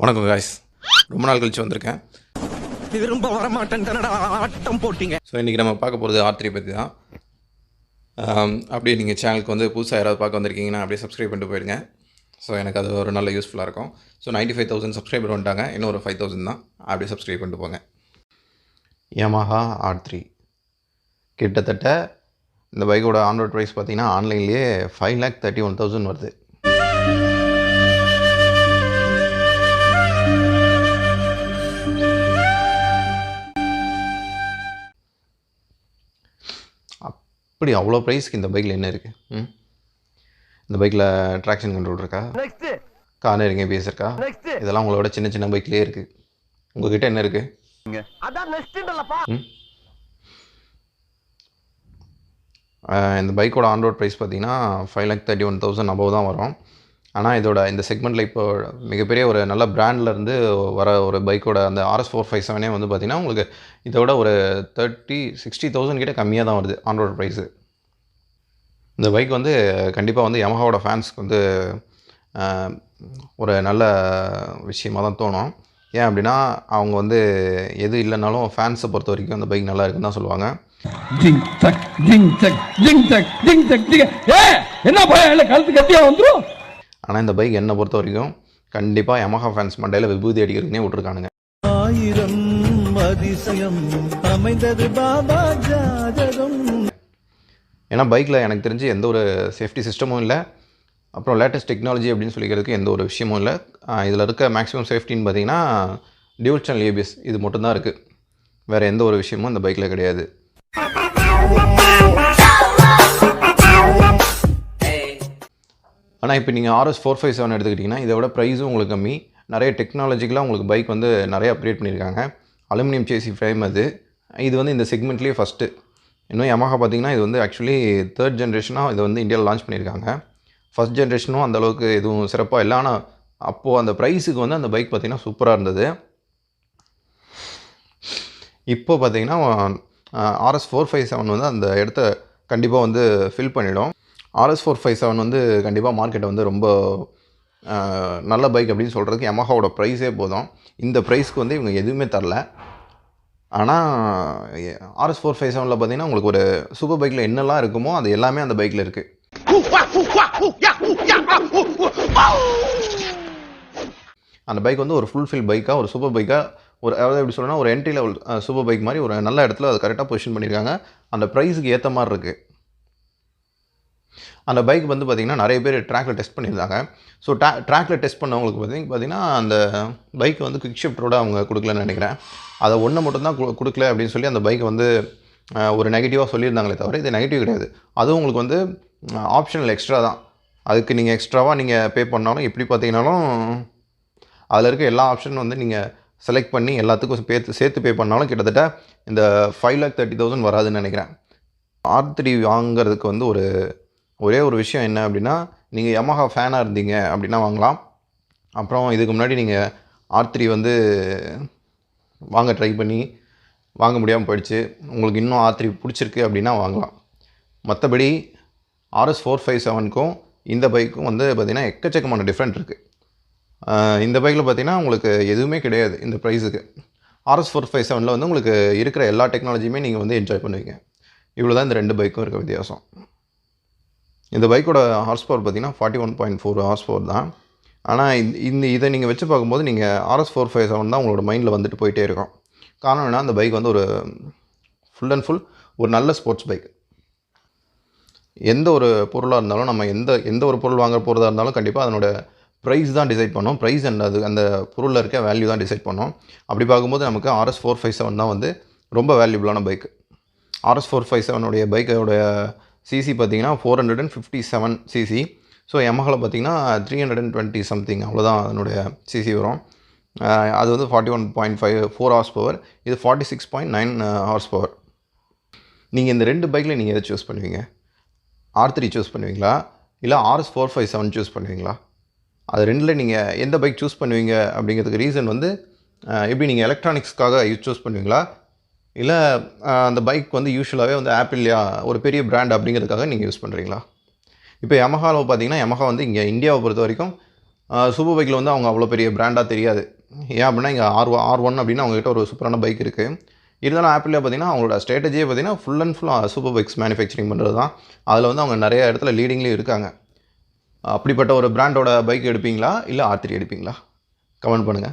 வணக்கம் காய்ஸ் ரொம்ப நாள் கழிச்சு வந்திருக்கேன். திரும்ப வரமாட்டேன் கனடா ஆட்டம் போட்டீங்க. ஸோ இன்றைக்கி நம்ம பார்க்க போகிறது ஆர்த்திரி பற்றி தான் அப்படியே நீங்கள் சேனலுக்கு வந்து புதுசாக யாராவது பார்க்க வந்திருக்கீங்கன்னா அப்படியே சப்ஸ்கிரைப் பண்ணிட்டு போயிடுங்க ஸோ எனக்கு அது ஒரு நல்ல யூஸ்ஃபுல்லாக இருக்கும். ஸோ 95000 ஃபைவ் தௌசண்ட் சப்ஸ்கிரைபர் வந்துட்டாங்க. இன்னும் ஒரு ஃபைவ் தௌசண்ட் தான். அப்படியே சப்ஸ்கிரைப் பண்ணிட்டு போங்க. Yamaha ஆர் த்ரீ கிட்டத்தட்ட இந்த பைக்கோட ஆன்ரோட் ப்ரைஸ் பார்த்தீங்கன்னா ஆன்லைன்லேயே five lakh thirty one thousand வருது. அப்படி அவ்வளோ ப்ரைஸ்க்கு இந்த பைக்கில் என்ன இருக்குது ம்? இந்த பைக்கில் ட்ராக்ஷன் கண்ட்ரோல் இருக்கா? நெக்ஸ்ட் கார்னரிங் ஏபிஎஸ் இருக்கா இதெல்லாம் உங்களோட சின்ன சின்ன பைக்லேயே இருக்குது உங்ககிட்ட என்ன இருக்குது இந்த பைக்கோட ஆன்ரோட் ப்ரைஸ் பார்த்தீங்கன்னா five lakh thirty one thousand above தான் வரும். ஆனால் இதோட இந்த செக்மெண்ட்டில் இப்போ மிகப்பெரிய ஒரு நல்ல brandல இருந்து வர ஒரு பைக்கோட அந்த ஆர்எஸ் ஃபோர் ஃபைவ் செவனே வந்து பார்த்தீங்கன்னா உங்களுக்கு இதோட ஒரு தேர்ட்டி சிக்ஸ்டி தௌசண்ட் கிட்ட கம்மியாக தான் வருது ஆன்ரோட் ப்ரைஸு இந்த பைக் வந்து கண்டிப்பாக வந்து யமஹாவோட ஃபேன்ஸ்க்கு வந்து ஒரு நல்ல விஷயமாக தான் தோணும். ஏன் அப்படின்னா அவங்க வந்து எது இல்லைனாலும் ஃபேன்ஸை பொறுத்த வரைக்கும் அந்த பைக் நல்லா இருக்குன்னு தான் சொல்லுவாங்க. ஜிங் தக் ஜிங் தக் ஜிங் தக் ஜிங் தக் ஜிங் ஏ என்ன பயம் இல்லை கழுத்து கத்தியா வந்துடும் ஆனால் இந்த பைக் என்னை பொறுத்த வரைக்கும் கண்டிப்பாக Yamaha ஃபேன்ஸ் மண்டையில் விபூதி அடிக்கிறதுனே விட்ருக்கானுங்க ஆயிரம் அதிசயம் அமைந்தது பாபா ஜாதகம். ஏன்னா பைக்கில் எனக்கு தெரிஞ்சு எந்த ஒரு சேஃப்டி சிஸ்டமும் இல்லை. அப்புறம் லேட்டஸ்ட் டெக்னாலஜி அப்படின்னு சொல்லிக்கிறதுக்கு எந்த ஒரு விஷயமும் இல்லை. இதில் இருக்க மேக்ஸிமம் சேஃப்டின்னு பார்த்தீங்கன்னா டியூல் சேனல் ஏபிஎஸ் இது மட்டும்தான் இருக்குது வேறு எந்த ஒரு விஷயமும் இந்த பைக்கில் கிடையாது. ஆனால் இப்போ நீங்கள் ஆர்எஸ் ஃபோர் ஃபைவ் செவன் எடுத்துக்கிட்டிங்கன்னா இதை விட ப்ரைஸும் உங்களுக்கு கம்மி. நிறைய டெக்னாலஜிக்கலாக உங்களுக்கு பைக் வந்து நிறைய அப்கிரேட் பண்ணியிருக்காங்க. அலுமினியம் சேசி ஃப்ரேம் அது. இது வந்து இந்த செக்மெண்ட்லேயே ஃபஸ்ட்டு இன்னும் Yamaha பார்த்தீங்கன்னா இது வந்து ஆக்சுவலி தேர்ட் ஜென்ரேஷனாக இதை வந்து இந்தியாவில் லான்ச் பண்ணியிருக்காங்க. ஃபஸ்ட் ஜென்ரேஷனும் அந்தளவுக்கு எதுவும் சிறப்பாக இல்லை. ஆனால் அப்போது அந்த ப்ரைஸுக்கு வந்து அந்த பைக் பார்த்தீங்கன்னா சூப்பராக இருந்தது. இப்போ பார்த்தீங்கன்னா ஆர்எஸ் ஃபோர் ஃபைவ் செவன் வந்து அந்த இடத்த கண்டிப்பாக வந்து ஃபில் பண்ணிடும். ஆர்எஸ் ஃபோர் ஃபைவ் செவன் வந்து கண்டிப்பாக மார்க்கெட்டை வந்து ரொம்ப நல்ல பைக் அப்படின்னு சொல்கிறதுக்கு யமஹாவோட ப்ரைஸே போதும். இந்த ப்ரைஸ்க்கு வந்து இவங்க எதுவுமே தரல. ஆனால் ஆர்எஸ் ஃபோர் ஃபைவ் செவனில் பார்த்தீங்கன்னா உங்களுக்கு ஒரு சூப்பர் பைக்கில் என்னெல்லாம் இருக்குமோ அது எல்லாமே அந்த பைக்கில் இருக்குது அந்த பைக் வந்து ஒரு ஃபுல்ஃபில் பைக்காக ஒரு சூப்பர் பைக்காக ஒரு அதாவது எப்படி சொல்லணும்னா ஒரு என்ட்ரி லெவல் சூப்பர் பைக் மாதிரி ஒரு நல்ல இடத்துல அது கரெக்டாக பொசிஷன் பண்ணியிருக்காங்க அந்த ப்ரைஸுக்கு ஏற்ற மாதிரி இருக்குது அந்த பைக் வந்து பார்த்திங்கன்னா நிறைய பேர் ட்ராக்கில் டெஸ்ட் பண்ணியிருந்தாங்க. ஸோ ட்ரா ட்ராக்கில் டெஸ்ட் பண்ணவங்களுக்கு பார்த்திங்க பார்த்தீங்கன்னா அந்த பைக் வந்து குவிக் ஷிஃப்டரோட அவங்க கொடுக்கலன்னு நினைக்கிறேன். அதை ஒன்று மட்டும்தான் கு- கொடுக்கல அப்படின்னு சொல்லி அந்த பைக் வந்து ஒரு நெகட்டிவாக சொல்லியிருந்தாங்களே தவிர இது நெகட்டிவ் கிடையாது. அதுவும் உங்களுக்கு வந்து ஆப்ஷனல் எக்ஸ்ட்ரா தான். அதுக்கு நீங்கள் எக்ஸ்ட்ராவாக நீங்கள் பே பண்ணாலும் எப்படி பார்த்தீங்கன்னாலும் அதில் இருக்க எல்லா ஆப்ஷனும் வந்து நீங்கள் செலக்ட் பண்ணி எல்லாத்துக்கும் சேர்த்து சேர்த்து பே பண்ணாலும் கிட்டத்தட்ட இந்த ஃபைவ் லேக் தேர்ட்டி தௌசண்ட் வராதுன்னு நினைக்கிறேன். ஆர் த்ரீ வாங்கிறதுக்கு வந்து ஒரு ஒரே ஒரு விஷயம் என்ன அப்படின்னா நீங்கள் யமஹா ஃபேனாக இருந்தீங்க அப்படின்னா வாங்கலாம். அப்புறம் இதுக்கு முன்னாடி நீங்கள் ஆர் த்ரீ வந்து வாங்க ட்ரை பண்ணி வாங்க முடியாமல் போயிடுச்சு. உங்களுக்கு இன்னும் ஆர் த்ரீ பிடிச்சிருக்கு அப்படின்னா வாங்கலாம். மற்றபடி ஆர்எஸ் ஃபோர் ஃபைவ் செவனுக்கும் இந்த பைக்கும் வந்து பார்த்திங்கன்னா எக்கச்சக்கமான டிஃப்ரெண்ட் இருக்குது இந்த பைக்கில் பார்த்தீங்கன்னா உங்களுக்கு எதுவுமே கிடையாது இந்த ப்ரைஸுக்கு ஆர்எஸ் ஃபோர் ஃபைவ் செவனில் வந்து உங்களுக்கு இருக்கிற எல்லா டெக்னாலஜியுமே நீங்கள் வந்து என்ஜாய் பண்ணுவீங்க. இவ்வளோ தான் இந்த ரெண்டு பைக்கும் இருக்க வித்தியாசம். இந்த பைக்கோட ஹார்ஸ் பவர் பார்த்தீங்கன்னா forty one point four horse power தான். ஆனால் இந்த இந்த இதை நீங்கள் வச்சு பார்க்கும்போது நீங்கள் ஆர்எஸ் ஃபோர் ஃபைவ் செவன் தான் உங்களோட மைண்டில் வந்துட்டு போயிட்டே இருக்கும். காரணம் என்ன அந்த பைக் வந்து ஒரு ஃபுல் அண்ட் ஃபுல் ஒரு நல்ல ஸ்போர்ட்ஸ் பைக் எந்த ஒரு பொருளாக இருந்தாலும் நம்ம எந்த எந்த ஒரு பொருள் வாங்க போகிறதா இருந்தாலும் கண்டிப்பாக அதனோட ப்ரைஸ் தான் டிசைட் பண்ணோம். ப்ரைஸ் அண்ட் அது அந்த பொருளில் இருக்க வேல்யூ தான் டிசைட் பண்ணோம். அப்படி பார்க்கும்போது நமக்கு ஆர்எஸ் ஃபோர் ஃபைவ் செவன் தான் வந்து ரொம்ப வேல்யூபிளான பைக் ஆர்எஸ் ஃபோர் ஃபைவ் செவனுடைய பைக்கோட சிசி பார்த்தீங்கன்னா four hundred and fifty seven CC so எமஹாவில் பார்த்தீங்கன்னா three hundred and twenty something அவ்வளோதான் அதனுடைய சிசி வரும். அது வந்து forty one point five four horse power இது forty six point nine horse power நீங்கள் இந்த ரெண்டு பைக்கில் நீங்கள் எதை சூஸ் பண்ணுவீங்க? ஆர் த்ரீ சூஸ் பண்ணுவீங்களா? இல்லை RS four five seven choose பண்ணுவீங்களா? அது ரெண்டில் நீங்கள் எந்த பைக் சூஸ் பண்ணுவீங்க அப்படிங்கிறதுக்கு ரீசன் வந்து எப்படி நீங்கள் எலக்ட்ரானிக்ஸ்க்காக சூஸ் பண்ணுவீங்களா? இல்லை அந்த பைக் வந்து யூஸ்வலாகவே வந்து ஆப்பிள்யா ஒரு பெரிய பிராண்ட் அப்படிங்கிறதுக்காக நீங்கள் யூஸ் பண்ணுறீங்களா இப்போ யமஹாவில் பார்த்தீங்கன்னா யமஹா வந்து இங்கே இந்தியாவை பொறுத்த வரைக்கும் சூப்பர் பைக்கில் வந்து அவங்க அவ்வளோ பெரிய பிராண்டாக தெரியாது. ஏன் அப்படின்னா இங்கே ஆர் ஆர் ஒன் அப்படின்னு அவங்ககிட்ட ஒரு சூப்பரான பைக் இருக்குது இருந்தாலும் ஆப்பிளில் பார்த்தீங்கன்னா அவங்களோட ஸ்ட்ராட்டஜியே பார்த்தீங்கன்னா ஃபுல் அண்ட் ஃபுல்லாக சூப்பர் பைக்ஸ் மேனுஃபேக்சரிங் பண்ணுறது தான் அதில் வந்து அவங்க நிறைய இடத்துல லீடிங்லேயும் இருக்காங்க. அப்படிப்பட்ட ஒரு பிராண்டோட பைக் எடுப்பீங்களா? இல்லை ஆர் த்ரீ எடுப்பீங்களா? கமெண்ட் பண்ணுங்கள்